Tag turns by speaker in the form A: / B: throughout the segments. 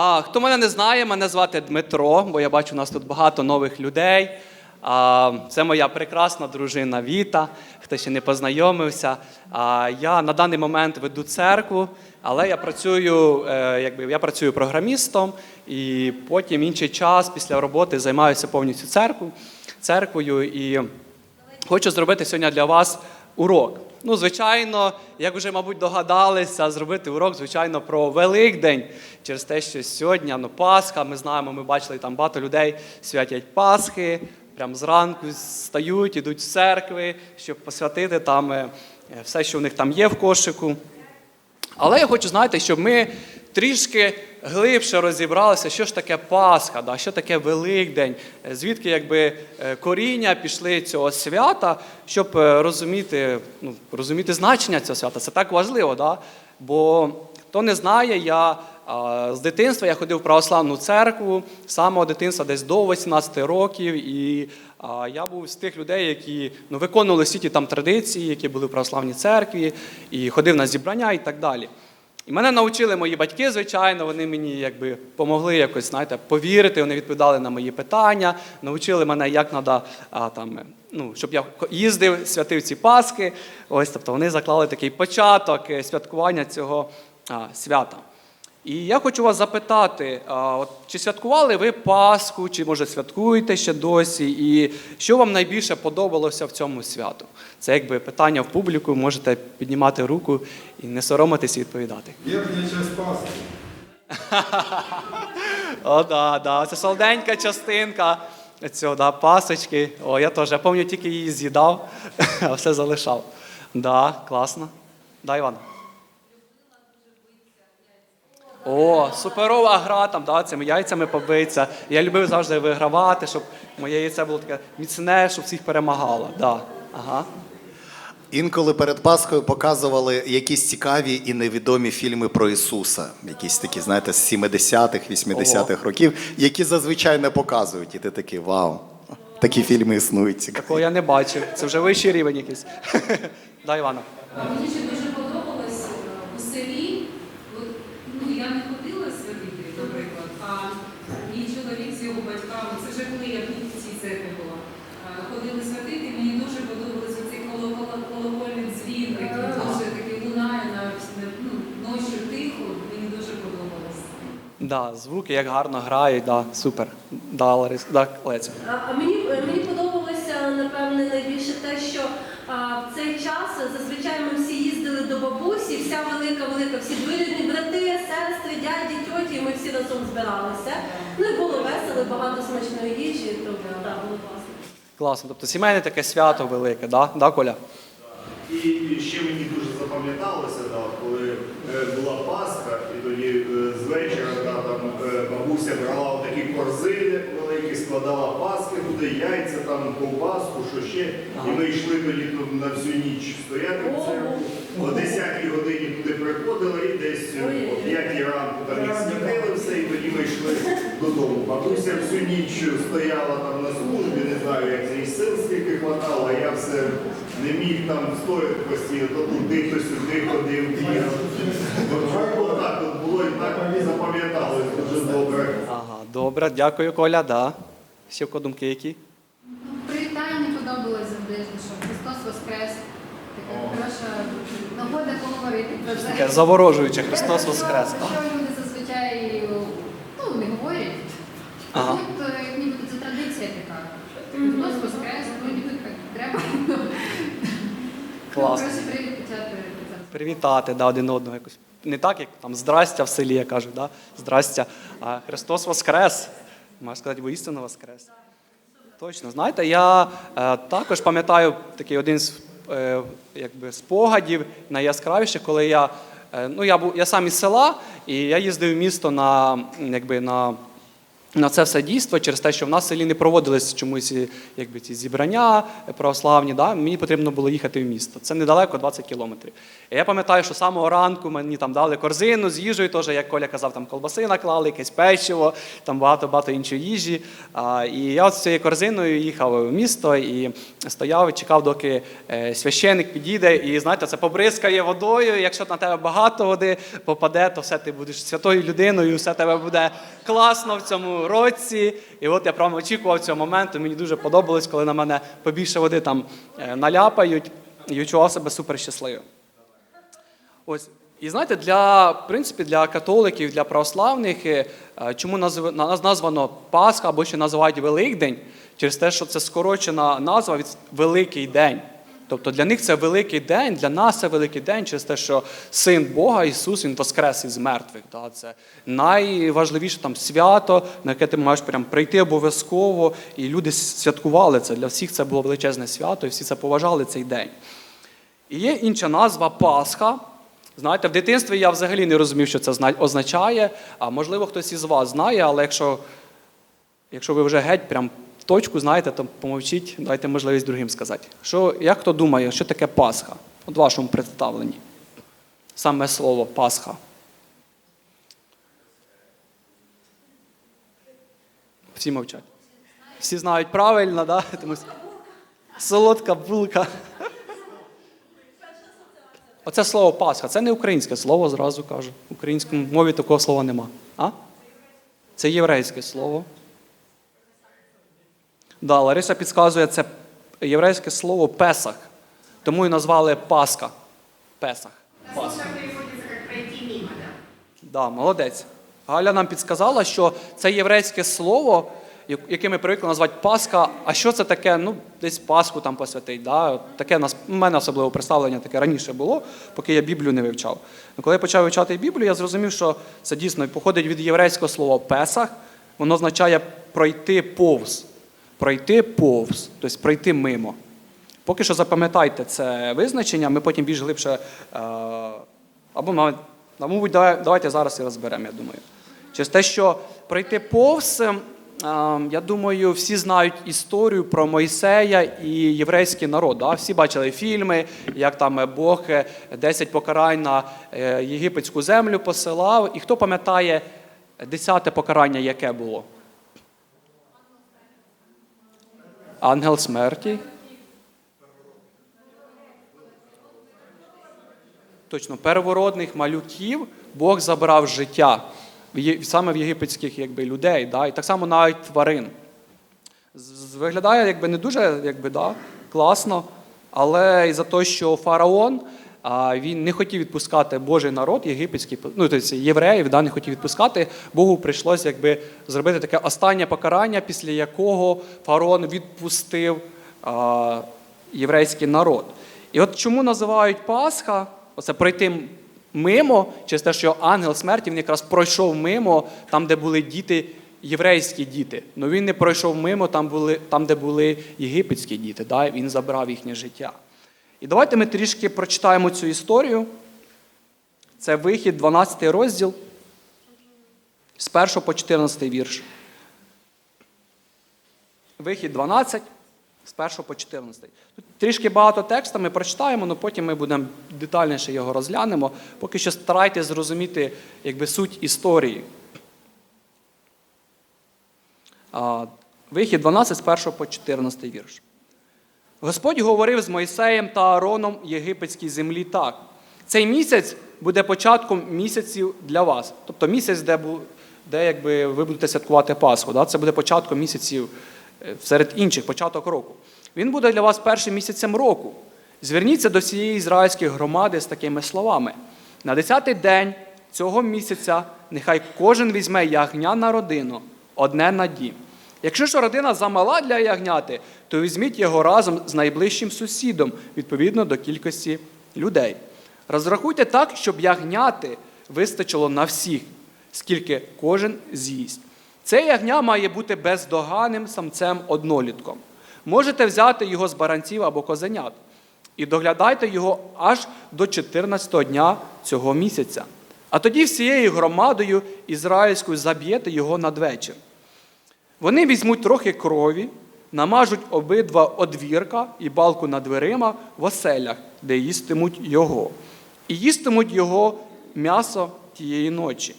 A: А, хто мене не знає, мене звати Дмитро, бо я бачу, у нас тут багато нових людей. А, це моя прекрасна дружина Віта, хто ще не познайомився. А, я на даний момент веду церкву, але я працюю, е, якби, я працюю програмістом і потім інший час після роботи займаюся повністю церквою, церквою і хочу зробити сьогодні для вас урок. Ну, звичайно, як вже, мабуть, догадалися, зробити урок, звичайно, про Великдень через те, що сьогодні ну, Пасха. Ми знаємо, ми бачили там багато людей святять Пасхи, прям зранку стають, ідуть з церкви, щоб посвятити там е, все, що в них там є в кошику. Але я хочу знаєте, щоб ми трішки глибше розібралися, що ж таке Пасха, да, що таке Великдень, звідки якби е, коріння пішли цього свята, щоб е, розуміти, ну, розуміти значення цього свята. Це так важливо, да? бо хто не знає, я з дитинства я ходив в православну церкву, з самого дитинства десь до 18 років. І я був з тих людей, які ну, виконували всі ті там традиції, які були в православній церкві, і ходив на зібрання і так далі. І мене навчили мої батьки, звичайно, вони мені якби помогли якось, знаєте, повірити, вони відповідали на мої питання, навчили мене, як треба, там, ну, щоб я їздив, святив ці Пасхи. Ось, тобто вони заклали такий початок е, святкування цього а, свята. І я хочу вас запитати, от, чи святкували ви Пасху, чи може святкуєте ще досі, і що вам найбільше подобалося в цьому святу? Це якби питання в публіку, можете піднімати руку і не соромитись і відповідати.
B: Верхня часть пасти.
A: О, да, да. Це солоденька частинка цього, да, пасочки. О, я теж. Я пам'ятаю, тільки її з'їдав, а все залишав. Да, класно. Да, Іван. О, суперова гра там, да, цими яйцями побиться. Я любив завжди вигравати, щоб моє яйце було таке міцне, щоб всіх перемагало. Да. Ага.
C: Інколи перед Пасхою показували якісь цікаві і невідомі фільми про Ісуса, якісь такі, знаєте, з 70-х, 80-х років, які зазвичай не показують. І ти такий вау, такі фільми існують. Цікаві.
A: Такого я не бачив. Це вже вищий рівень якийсь. Да, Івана.
D: Мені ще дуже подобалось е, у селі. От, ну я не ходила святити, наприклад, а мій чоловік з це вже коли я в цій церкві була. е, Ходили святити, мені дуже подобалось оцей колокол- колокольний дзвін, який дуже такий лунає на ну, ночі тихо. Мені дуже подобалось.
A: Да, звуки як гарно грають, да, супер. Да, Ларис, да, Леся.
E: А, а мені, мені подобалося напевне найбільше те, що а, в цей час зазвичай ми всі їздили до бабусі, вся велика, велика, всі двоюрідні брати, сестри, дяді, тьоті, і ми всі разом збиралися. Ну і було весело, багато смачної їжі, то так, було класно.
A: Класно. Тобто сімейне таке свято велике, да? Да, Коля?
F: І ще мені дуже запам'яталося, да, коли е, була Пасха, і тоді е, з вечора да, там, е, бабуся брала такі корзини великі, складала Паски туди, яйця, там, ковбаску, що ще. І ми йшли тоді тут на всю ніч стояти в церкву. О 10-й годині туди приходили і десь е, о 5 ранку там їх святили все, і тоді ми йшли додому. Бабуся всю ніч стояла там на службі, не знаю, як їй сил скільки хватало, а я все не міг там стояти постійно, то туди, то сюди ходив. От так от було і так мені запам'яталось дуже добре.
A: Ага, добре, дякую, Коля, да. В думки які?
G: Привітання подобалось завжди, що Христос Воскрес. Така хороша нагода поговорити про
A: Таке
G: це.
A: заворожуюче, Христос Воскрес.
G: Що, що люди зазвичай ну, не говорять.
A: Ага.
G: Тут е, ніби це традиція така. Христос Воскрес, ну ніби так треба.
A: Класно.
G: Просто привіт почати.
A: Привітати да, один одного якось. Не так, як там здрастя в селі, я кажу, да? здрастя. А Христос Воскрес. Можна сказати, воістину Воскрес. Точно, знаєте, я е, також пам'ятаю такий один з е, якби, спогадів найяскравіших, коли я, е, ну, я, був, я сам із села, і я їздив в місто на, якби, на на це все дійство через те, що в нас в селі не проводились чомусь якби, ці зібрання православні. Да? Мені потрібно було їхати в місто. Це недалеко, 20 кілометрів. Я пам'ятаю, що з самого ранку мені там дали корзину з їжею, теж, як Коля казав, там колбаси наклали, якесь печиво, там багато-багато іншої їжі. А, і я з цією корзиною їхав в місто і стояв і чекав, доки е, священик підійде. І знаєте, це побризкає водою. Якщо на тебе багато води попаде, то все ти будеш святою людиною, все тебе буде класно в цьому році. І от я прямо очікував цього моменту. Мені дуже подобалось, коли на мене побільше води там е, наляпають, і відчував себе супер щасливим. Ось. І знаєте, для, в принципі, для католиків, для православних, е, чому назв- названо Пасха або ще називають Великдень, через те, що це скорочена назва від Великий день. Тобто для них це великий день, для нас це великий день, через те, що син Бога Ісус Він воскрес із мертвих. Да? Це найважливіше там свято, на яке ти маєш прям прийти обов'язково. І люди святкували це. Для всіх це було величезне свято, і всі це поважали цей день. І є інша назва Пасха. Знаєте, в дитинстві я взагалі не розумів, що це означає. А можливо, хтось із вас знає, але якщо, якщо ви вже геть прям в точку знаєте, то помовчіть, дайте можливість другим сказати. Що, як хто думає, що таке Пасха? От вашому представленні. Саме слово Пасха. Всі мовчать. Всі знають правильно, да? Солодка булка. Оце слово Пасха, це не українське слово, зразу кажу. В українській мові такого слова нема. А? Це єврейське слово. Да, Лариса підказує, це єврейське слово Песах. Тому і назвали Пасха. Песах. Пасха. Да, молодець. Галя нам підсказала, що це єврейське слово, як- яке ми привикли назвати Пасха. А що це таке? Ну, десь Пасху там посвятить. Да? Таке нас, у мене особливо представлення таке раніше було, поки я Біблію не вивчав. Ну, коли я почав вивчати Біблію, я зрозумів, що це дійсно походить від єврейського слова Песах. Воно означає пройти повз. Пройти повз, тобто пройти мимо. Поки що запам'ятайте це визначення, ми потім більш глибше. Е, або, мабуть, давайте зараз і розберемо, я думаю. Через те, що пройти повз, я думаю, всі знають історію про Мойсея і єврейський народ. Всі бачили фільми, як там е, Бог е, 10 покарань на е, єгипетську землю посилав. І хто пам'ятає десяте покарання, яке було? Ангел смерті. Точно, первородних малюків Бог забрав життя саме в єгипетських якби, людей, да? і так само навіть тварин. Виглядає якби, не дуже якби, да, класно, але із-за того, що фараон він не хотів відпускати Божий народ, єгипетський, ну, тобто євреїв, да, не хотів відпускати, Богу прийшлося якби, зробити таке останнє покарання, після якого фараон відпустив а, єврейський народ. І от чому називають Пасха, оце пройти мимо, через те, що ангел смерті він якраз пройшов мимо, там, де були діти, єврейські діти. Ну він не пройшов мимо, там, були, там де були єгипетські діти. Да? Він забрав їхнє життя. І давайте ми трішки прочитаємо цю історію. Це вихід, 12 розділ, з 1 по 14 вірш. Вихід 12, з 1 по 14. Тут трішки багато тексту ми прочитаємо, але потім ми будемо детальніше його розглянемо. Поки що старайтесь зрозуміти якби, суть історії. Вихід 12 з 1 по 14 вірш. Господь говорив з Мойсеєм та Аароном єгипетській землі так. Цей місяць буде початком місяців для вас. Тобто місяць, де, де якби, ви будете святкувати Пасху. Да? Це буде початком місяців е, серед інших, початок року. Він буде для вас першим місяцем року. Зверніться до всієї ізраїльської громади з такими словами: на десятий день цього місяця нехай кожен візьме ягня на родину, одне на дім. Якщо ж родина замала для ягняти, то візьміть його разом з найближчим сусідом, відповідно до кількості людей. Розрахуйте так, щоб ягняти вистачило на всіх, скільки кожен з'їсть. Це ягня має бути бездоганним самцем однолітком. Можете взяти його з баранців або козенят. І доглядайте його аж до 14-го дня цього місяця. А тоді всією громадою ізраїльською заб'єте його надвечір. Вони візьмуть трохи крові, намажуть обидва одвірка і балку над дверима в оселях, де їстимуть його. І їстимуть його м'ясо тієї ночі.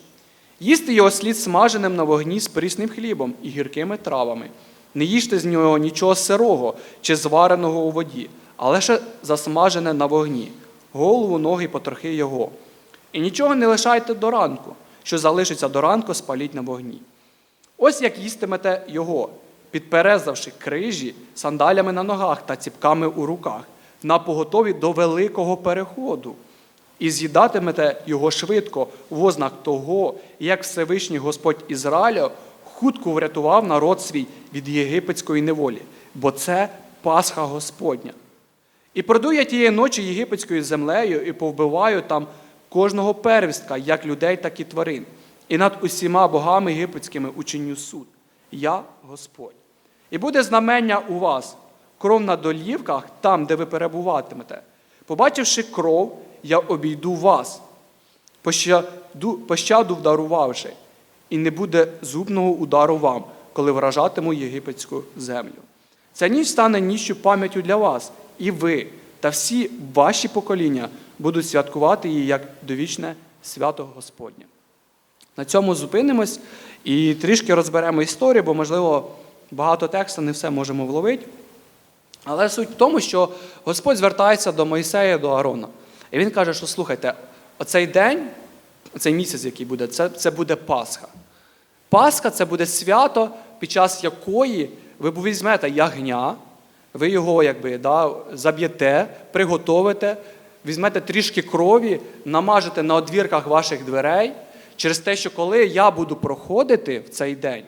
A: Їсти його слід смаженим на вогні з прісним хлібом і гіркими травами. Не їжте з нього нічого сирого чи звареного у воді, а лише засмажене на вогні, голову, ноги, потрохи його. І нічого не лишайте до ранку, що залишиться до ранку, спаліть на вогні. Ось як їстимете його, підперезавши крижі, сандалями на ногах та ціпками у руках, на поготові до великого переходу. І з'їдатимете його швидко в ознак того, як Всевишній Господь Ізраїля хутко врятував народ свій від єгипетської неволі, бо це Пасха Господня. І пройду я тієї ночі єгипетською землею і повбиваю там кожного первістка, як людей, так і тварин. І над усіма богами єгипетськими учиню суд. Я Господь. І буде знамення у вас, кров на долівках, там, де ви перебуватимете. Побачивши кров, я обійду вас, пощаду, вдарувавши, і не буде зубного удару вам, коли вражатиму єгипетську землю. Ця ніч стане ніччю пам'яттю для вас, і ви та всі ваші покоління будуть святкувати її як довічне свято Господнє. На цьому зупинимось і трішки розберемо історію, бо, можливо, багато тексту не все можемо вловити. Але суть в тому, що Господь звертається до Моїсея, до Аарона. І він каже, що слухайте, оцей день, цей місяць, який буде, це, це буде Пасха. Пасха це буде свято, під час якої ви візьмете ягня, ви його якби, да, заб'єте, приготовите, візьмете трішки крові, намажете на одвірках ваших дверей, через те, що коли я буду проходити в цей день,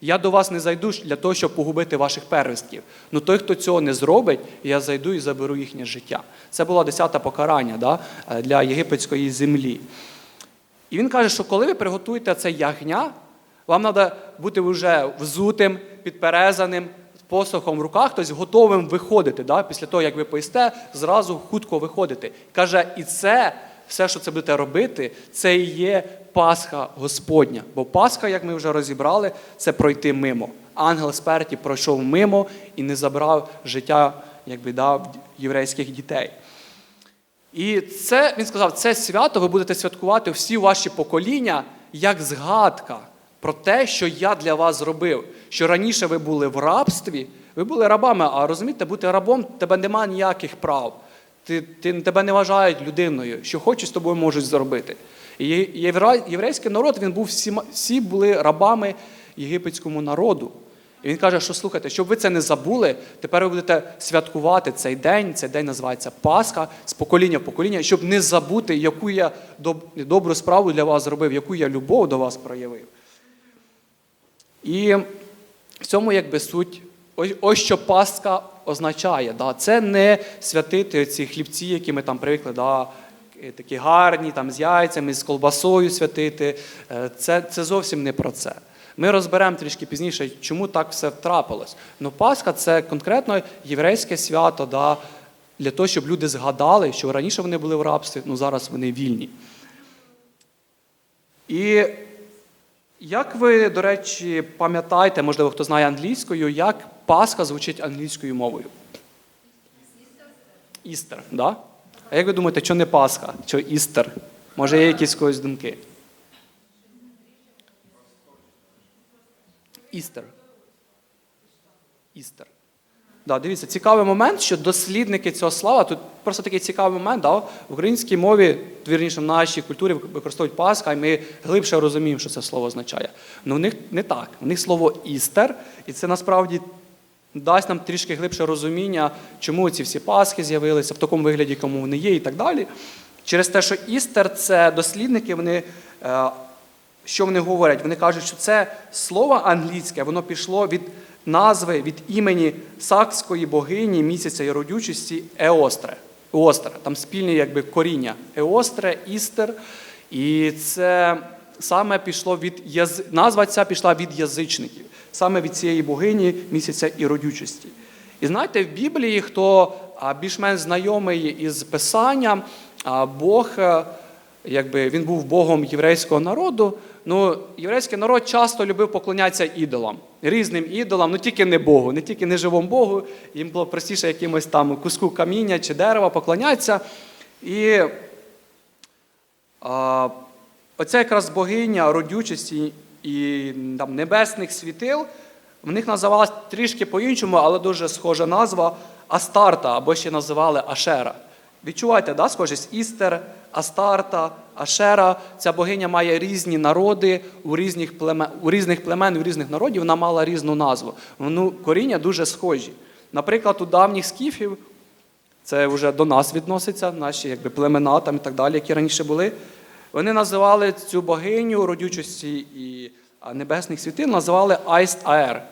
A: я до вас не зайду для того, щоб погубити ваших первістків. Ну той, хто цього не зробить, я зайду і заберу їхнє життя. Це було десяте покарання да, для єгипетської землі. І він каже, що коли ви приготуєте це ягня, вам треба бути вже взутим, підперезаним, з посохом в руках, тобто готовим виходити. Да? Після того, як ви поїсте, зразу хутко виходити. Каже, і це, все, що це будете робити, це і є Пасха Господня. Бо Пасха, як ми вже розібрали, це пройти мимо. Ангел смерті пройшов мимо і не забрав життя, якби дав єврейських дітей. І це він сказав, це свято ви будете святкувати всі ваші покоління як згадка про те, що я для вас зробив. Що раніше ви були в рабстві, ви були рабами, а розумієте, бути рабом тебе немає ніяких прав. Ти, ти, тебе не вважають людиною, що хочуть з тобою можуть зробити. І єврейський народ він був всі, всі були рабами єгипетському народу. І він каже, що слухайте, щоб ви це не забули, тепер ви будете святкувати цей день. Цей день називається Пасха з покоління в покоління, щоб не забути, яку я добру справу для вас зробив, яку я любов до вас проявив. І в цьому якби суть. Ось, що Пасха означає. Да? Це не святити ці хлібці, які ми там привикли, да? е, такі гарні, там, з яйцями, з колбасою святити. Е, Це, це зовсім не про це. Ми розберемо трішки пізніше, чому так все трапилось. Ну, Пасха це конкретно єврейське свято, да? для того, щоб люди згадали, що раніше вони були в рабстві, ну зараз вони вільні. І як ви, до речі, пам'ятаєте, можливо, хто знає англійською, як Пасха звучить англійською мовою? Істер, да? А як ви думаєте, що не Пасха, що Істер? Може, є якісь когось думки? Істер. Істер. Да, дивіться, цікавий момент, що дослідники цього слова, тут просто такий цікавий момент, да, в українській мові, вірніше, в нашій культурі використовують Пасха, і ми глибше розуміємо, що це слово означає. Ну, в них не так. В них слово істер, і це насправді дасть нам трішки глибше розуміння, чому ці всі Пасхи з'явилися, в такому вигляді, кому вони є, і так далі. Через те, що істер це дослідники, вони. Е, що вони говорять? Вони кажуть, що це слово англійське, воно пішло від назви, від імені сакської богині місяця і родючості Еостре. Еостре. Там спільне якби коріння. Еостре, Істер. І це саме пішло від яз... назва ця пішла від язичників, саме від цієї богині місяця і родючості. І знаєте, в Біблії, хто більш-менш знайомий із Писанням, Бог. Якби він був Богом єврейського народу. Ну, єврейський народ часто любив поклонятися ідолам, різним ідолам, ну тільки не Богу, не тільки не живому Богу. Їм було простіше якимось там куску каміння чи дерева поклонятися. І а, оця якраз богиня родючості і там, небесних світил, в них називалась трішки по-іншому, але дуже схожа назва Астарта, або ще називали Ашера. Відчуваєте, да, схожість? Істер, Астарта, Ашера. Ця богиня має різні народи у різних племен, у різних племен, у різних народів вона мала різну назву. Ну, коріння дуже схожі. Наприклад, у давніх скіфів це вже до нас відноситься, наші якби, племена там і так далі, які раніше були. Вони називали цю богиню родючості і небесних світил, називали Айст Аер.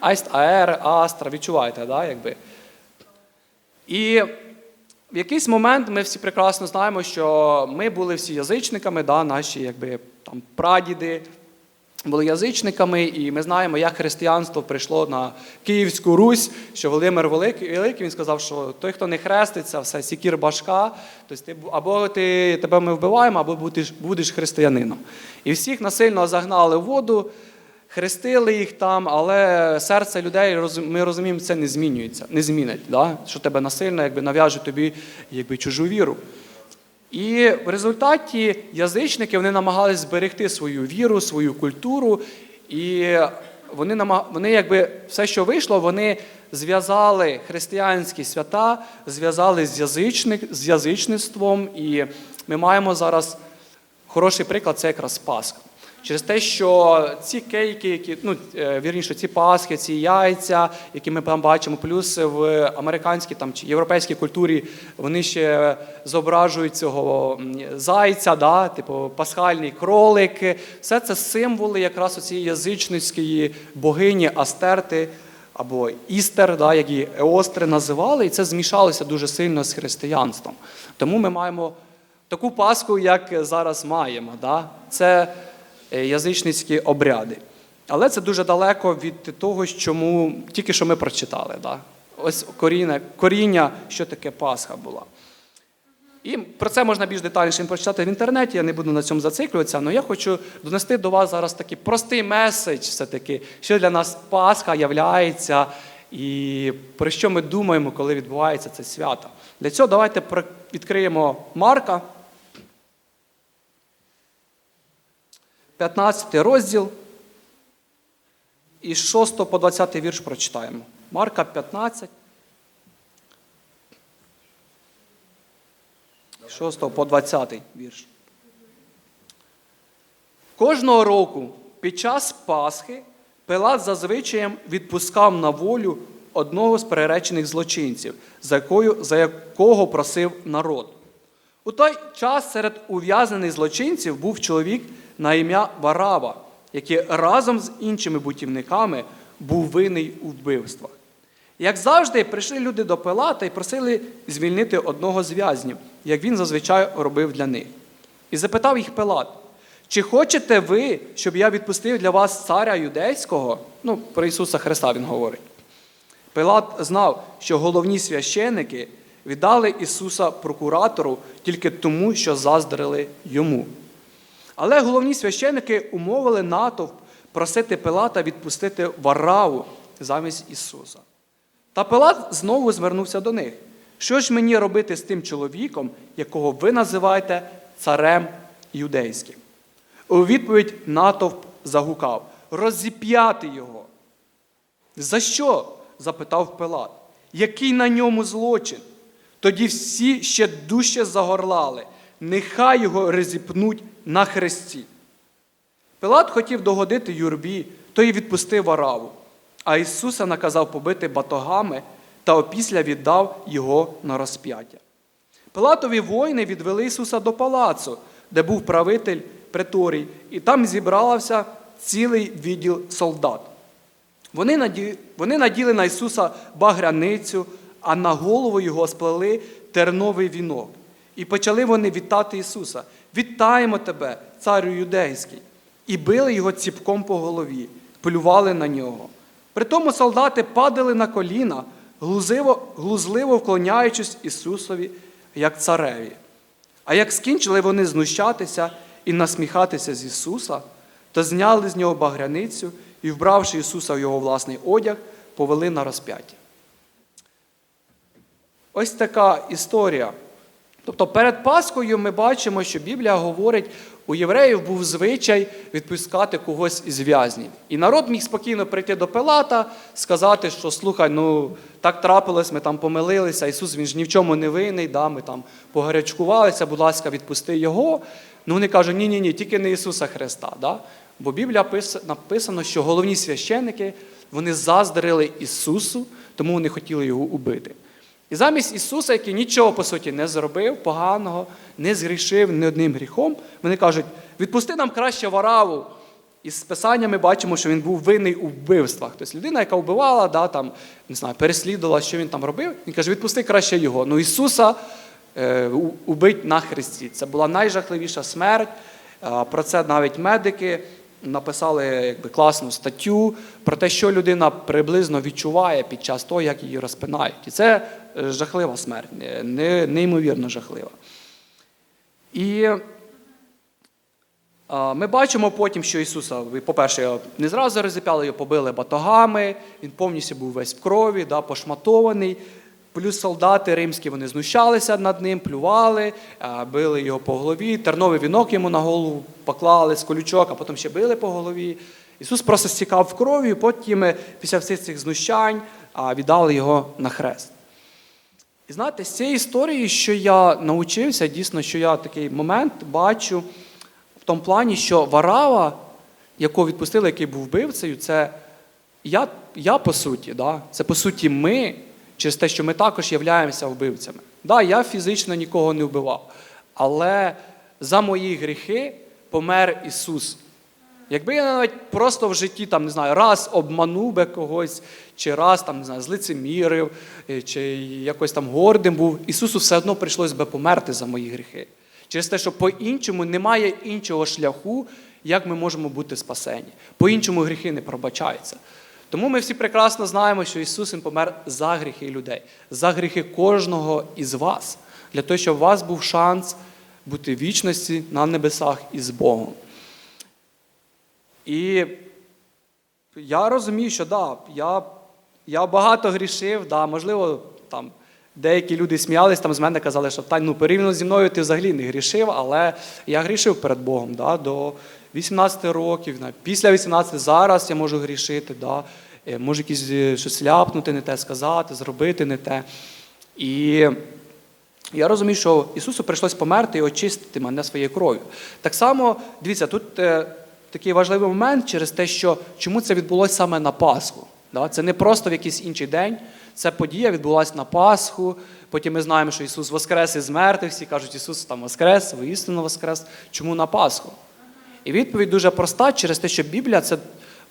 A: Айст Аер, Астра, відчуваєте, да, якби. І в якийсь момент ми всі прекрасно знаємо, що ми були всі язичниками, да, наші якби, там, прадіди були язичниками, і ми знаємо, як християнство прийшло на Київську Русь, що Володимир Великий, він сказав, що той, хто не хреститься, все сікір башка, тобто ти, або ти, тебе ми вбиваємо, або будеш, будеш християнином. І всіх насильно загнали в воду, хрестили їх там, але серце людей, ми розуміємо, це не змінюється, не змінить, да? що тебе насильно якби, нав'яжуть тобі якби, чужу віру. І в результаті язичники вони намагалися зберегти свою віру, свою культуру, і вони вони якби все, що вийшло, вони зв'язали християнські свята, зв'язали з, язичник, з язичництвом. І ми маємо зараз хороший приклад це якраз Пасха. Через те, що ці кейки, які ну е, вірніше, ці пасхи, ці яйця, які ми там бачимо, плюс в американській там чи європейській культурі вони ще зображують цього зайця, да, типу пасхальний кролик. Все це символи якраз цієї язичницької богині Астерти або Істер, да, як її Еостри називали, і це змішалося дуже сильно з християнством. Тому ми маємо таку Пасху, як зараз маємо. Да? Це язичницькі обряди. Але це дуже далеко від того, чому тільки що ми прочитали. Да? Ось коріння, коріння, що таке Пасха була. І про це можна більш детальніше прочитати в інтернеті, я не буду на цьому зациклюватися, але я хочу донести до вас зараз такий простий меседж, все-таки, що для нас Пасха являється і про що ми думаємо, коли відбувається це свято. Для цього давайте відкриємо Марка, 15 розділ, і з 6 по 20 вірш прочитаємо. Марка 15. 6 по 20 вірш. Кожного року під час Пасхи Пилат за звичаєм відпускав на волю одного з переречених злочинців, за якого просив народ. У той час серед ув'язнених злочинців був чоловік на ім'я Варава, який разом з іншими бутівниками був винний у вбивствах. Як завжди, прийшли люди до Пилата і просили звільнити одного з в'язнів, як він зазвичай робив для них. І запитав їх Пилат: чи хочете ви, щоб я відпустив для вас царя юдейського? Ну, про Ісуса Христа він говорить. Пилат знав, що головні священики віддали Ісуса прокуратору тільки тому, що заздрили йому. Але головні священики умовили натовп просити Пилата відпустити Вараву замість Ісуса. Та Пилат знову звернувся до них. Що ж мені робити з тим чоловіком, якого ви називаєте царем юдейським? У відповідь натовп загукав: розіп'яти його. За що? запитав Пилат. Який на ньому злочин? Тоді всі ще дужче загорлали. Нехай його розіпнуть на хресті. Пилат хотів догодити юрбі, то й відпустив Вараву, а Ісуса наказав побити батогами та опісля віддав його на розп'яття. Пилатові воїни відвели Ісуса до палацу, де був правитель преторій, і там зібрався цілий відділ солдат. Вони. Наділи на Ісуса багряницю, а на голову його сплели терновий вінок. І почали вони вітати Ісуса. Вітаємо тебе, царю юдейський. І били його ціпком по голові, плювали на нього. Притому солдати падали на коліна, глузливо, глузливо вклоняючись Ісусові як цареві. А як скінчили вони знущатися і насміхатися з Ісуса, то зняли з нього багряницю і, вбравши Ісуса в його власний одяг, повели на розп'яття. Ось така історія. Тобто перед Пасхою ми бачимо, що Біблія говорить, у євреїв був звичай відпускати когось із в'язнів. І народ міг спокійно прийти до Пилата, сказати, що слухай, ну так трапилось, ми там помилилися, Ісус він ж ні в чому не винний, да, ми там погарячкувалися, будь ласка, відпусти Його. Ну вони кажуть, ні, ні, тільки не Ісуса Христа. Да? Бо Біблія пис- написано, що головні священники вони заздрили Ісусу, тому вони хотіли його убити. І замість Ісуса, який нічого по суті не зробив, поганого, не згрішив ні одним гріхом, вони кажуть, відпусти нам краще вараву. І з Писання ми бачимо, що він був винний у вбивствах. Тобто людина, яка вбивала, да, там, не знаю, переслідувала, що він там робив, він каже, відпусти краще його. Ну Ісуса е, убить на хресті. Це була найжахливіша смерть. Про це навіть медики написали якби, класну статтю про те, що людина приблизно відчуває під час того, як її розпинають. І це жахлива смерть, не- не- неймовірно жахлива. І ми бачимо потім, що Ісуса, по-перше, його не зразу розіп'яли, його побили батогами, він повністю був весь в крові, да, пошматований. Плюс солдати римські вони знущалися над ним, плювали, били його по голові, терновий вінок йому на голову поклали з колючок, а потім ще били по голові. Ісус просто стікав в крові, і потім е, після всіх цих знущань віддали його на хрест. І знаєте, з цієї історії, що я навчився, дійсно, що я такий момент бачу в тому плані, що Варава, якого відпустили, який був вбивцею, це я, я по суті, да? це по суті ми, через те, що ми також являємося вбивцями. Да, я фізично нікого не вбивав, але за мої гріхи помер Ісус. Якби я навіть просто в житті там, не знаю, раз обманув би когось, чи раз там, не знаю, злицемірив, е, чи якось там гордим був, Ісусу все одно прийшлось би померти за мої гріхи. Через те, що по-іншому немає іншого шляху, як ми можемо бути спасені. По-іншому гріхи не пробачаються. Тому ми всі прекрасно знаємо, що Ісус Він помер за гріхи людей, за гріхи кожного із вас, для того, щоб у вас був шанс бути в вічності на небесах із Богом. І я розумію, що да, я, я багато грішив, да, можливо, там деякі люди сміялись там з мене, казали, що та, ну, порівняно зі мною ти взагалі не грішив, але я грішив перед Богом да, до 18 років, після 18 зараз я можу грішити, да, е, можу якісь е, щось ляпнути, не те сказати, зробити не те. І я розумію, що Ісусу прийшлось померти і очистити мене своєю кров'ю. Так само, дивіться, тут е, такий важливий момент через те, що чому це відбулося саме на Пасху. Да? Це не просто в якийсь інший день. Ця подія відбулася на Пасху. Потім ми знаємо, що Ісус воскрес із мертвих. Всі кажуть, Ісус там воскрес, воістину воскрес. Чому на Пасху? І відповідь дуже проста через те, що Біблія це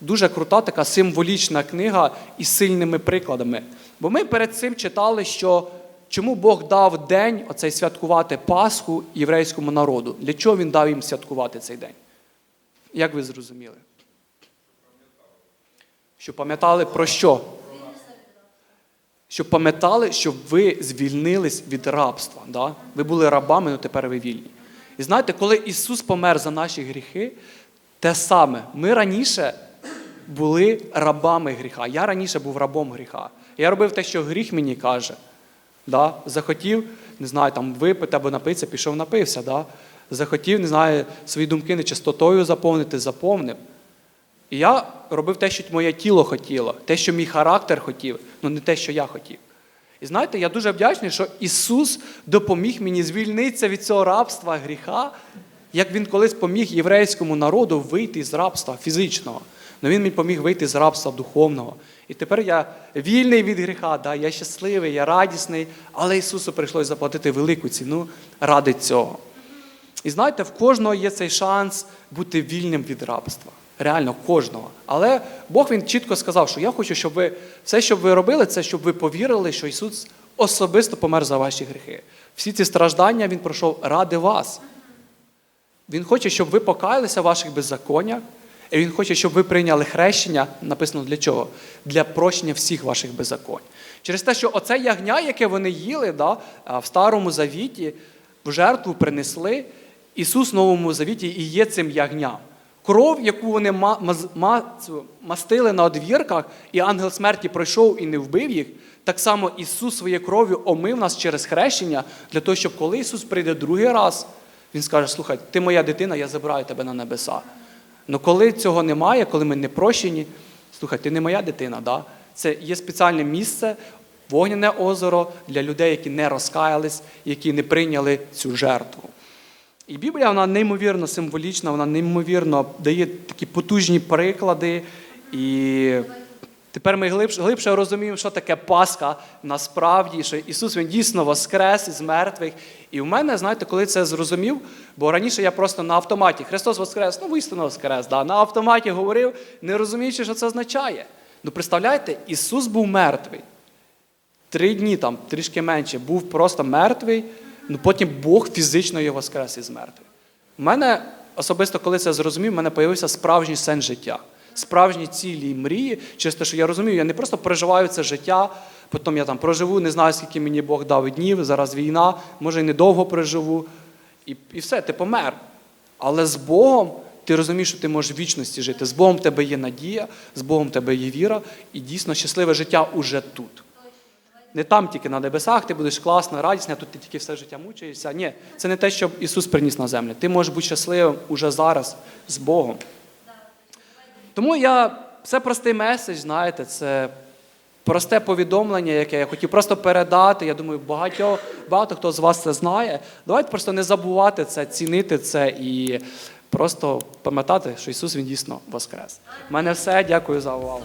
A: дуже крута, така символічна книга із сильними прикладами. Бо ми перед цим читали, що чому Бог дав день оцей святкувати Пасху єврейському народу. Для чого він дав їм святкувати цей день? Як ви зрозуміли? Щоб пам'ятали про що? Щоб пам'ятали, щоб ви звільнились від рабства. Да? Ви були рабами, але тепер ви вільні. І знаєте, коли Ісус помер за наші гріхи, те саме. Ми раніше були рабами гріха. Я раніше був рабом гріха. Я робив те, що гріх мені каже. Да? Захотів, не знаю, там випити або напитися, пішов напився. Да? Захотів, не знаю, свої думки нечистотою заповнити, заповнив. І я робив те, що моє тіло хотіло, те, що мій характер хотів, ну не те, що я хотів. І знаєте, я дуже вдячний, що Ісус допоміг мені звільнитися від цього рабства гріха, як Він колись поміг єврейському народу вийти з рабства фізичного. але Він мені поміг вийти з рабства духовного. І тепер я вільний від гріха, да, я щасливий, я радісний, але Ісусу прийшлось заплатити велику ціну ради цього. І знаєте, в кожного є цей шанс бути вільним від рабства. Реально, кожного. Але Бог він чітко сказав, що я хочу, щоб ви все, що ви робили, це щоб ви повірили, що Ісус особисто помер за ваші гріхи. Всі ці страждання Він пройшов ради вас. Він хоче, щоб ви покаялися в ваших беззаконнях, і Він хоче, щоб ви прийняли хрещення, написано для чого? Для прощення всіх ваших беззаконь. Через те, що оце ягня, яке вони їли да, в Старому Завіті, в жертву принесли. Ісус в Новому Завіті і є цим ягням. Кров, яку вони мастили на одвірках, і ангел смерті пройшов і не вбив їх, так само Ісус своєю кров'ю омив нас через хрещення, для того, щоб коли Ісус прийде другий раз, Він скаже: слухай, ти моя дитина, я забираю тебе на небеса. Ну коли цього немає, коли ми не прощені, слухай, ти не моя дитина, да? це є спеціальне місце, вогняне озеро для людей, які не розкаялись, які не прийняли цю жертву. І Біблія вона неймовірно символічна, вона неймовірно дає такі потужні приклади. І тепер ми глибше, глибше розуміємо, що таке Пасха насправді, що Ісус Він дійсно воскрес із мертвих. І в мене, знаєте, коли це зрозумів, бо раніше я просто на автоматі Христос Воскрес, ну воістину Воскрес, да, на автоматі говорив, не розуміючи, що це означає. Ну, представляєте, Ісус був мертвий. Три дні там, трішки менше, був просто мертвий, ну потім Бог фізично його воскрес із мертвих. У мене особисто, коли це зрозумів, в мене з'явився справжній сенс життя, справжні цілі і мрії. Через те, що я розумію, я не просто переживаю це життя, потім я там проживу, не знаю, скільки мені Бог дав днів, зараз війна, може і недовго проживу. І, і все, ти помер. Але з Богом ти розумієш, що ти можеш в вічності жити. З Богом в тебе є надія, з Богом в тебе є віра, і дійсно щасливе життя уже тут. Не там тільки на небесах, ти будеш класно, радісний, а тут ти тільки все життя мучаєшся. Ні, це не те, що Ісус приніс на землю. Ти можеш бути щасливим уже зараз з Богом. Тому я це простий меседж, знаєте, це просте повідомлення, яке я хотів просто передати. Я думаю, багато, багато хто з вас це знає. Давайте просто не забувати це, цінити це і просто пам'ятати, що Ісус Він дійсно воскрес. У мене все. Дякую за увагу.